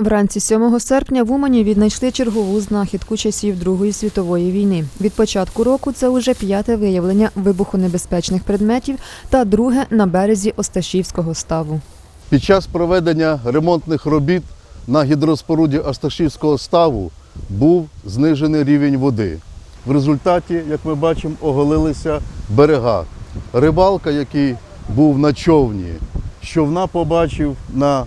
Вранці 7 серпня в Умані віднайшли чергову знахідку часів Другої світової війни. Від початку року це уже п'яте виявлення вибухонебезпечних предметів та друге на березі Осташівського ставу. Під час проведення ремонтних робіт на гідроспоруді Асташівського ставу був знижений рівень води. В результаті, як ми бачимо, оголилися берега. Рибалка, який був на човні, човна побачив на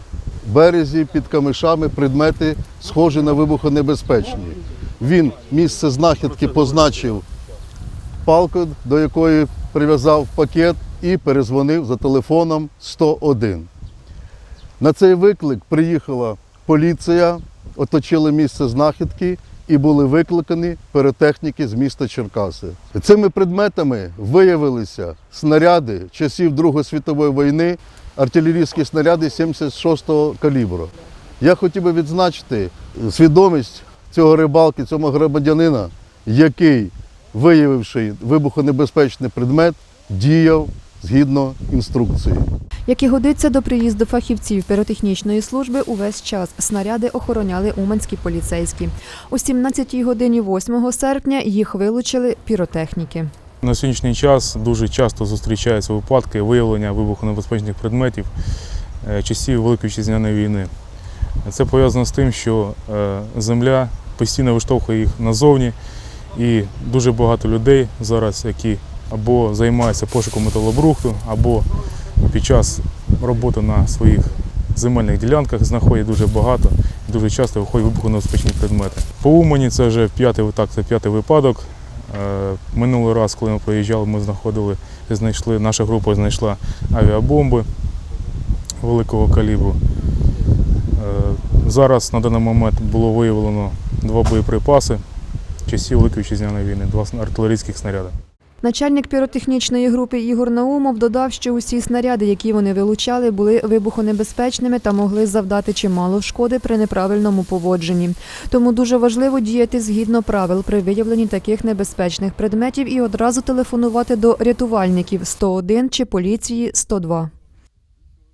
березі під камишами предмети, схожі на вибухонебезпечні. Він місце знахідки позначив палкою, до якої прив'язав пакет і перезвонив за телефоном 101. На цей виклик приїхала поліція, оточили місце знахідки і були викликані піротехніки з міста Черкаси. Цими предметами виявилися снаряди часів Другої світової війни, артилерійські снаряди 76-го калібру. Я хотів би відзначити свідомість цього рибалки, цього громадянина, який, виявивши вибухонебезпечний предмет, діяв згідно інструкції. Як і годиться до приїзду фахівців піротехнічної служби, увесь час снаряди охороняли уманські поліцейські. О 17 годині 8 серпня їх вилучили піротехніки. На сьогоднішній час дуже часто зустрічаються випадки виявлення вибухонебезпечних предметів е, часів Великої Вітчизняної війни. Це пов'язано з тим, що е, земля постійно виштовхує їх назовні, і дуже багато людей зараз, які або займаються пошуком металобрухту, або під час роботи на своїх земельних ділянках знаходять дуже багато, і дуже часто виходять вибухонебезпечні предмети. По Умані це вже п'ятий так, це п'ятий випадок. Е, Минулий раз, коли ми приїжджали, ми знаходили, знайшли, наша група знайшла авіабомби великого калібру. Е, Зараз на даний момент було виявлено два боєприпаси часів Великої Вітчизняної війни, два артилерійських снаряди. Начальник піротехнічної групи Ігор Наумов додав, що усі снаряди, які вони вилучали, були вибухонебезпечними та могли завдати чимало шкоди при неправильному поводженні. Тому дуже важливо діяти згідно правил при виявленні таких небезпечних предметів і одразу телефонувати до рятувальників 101 чи поліції 102.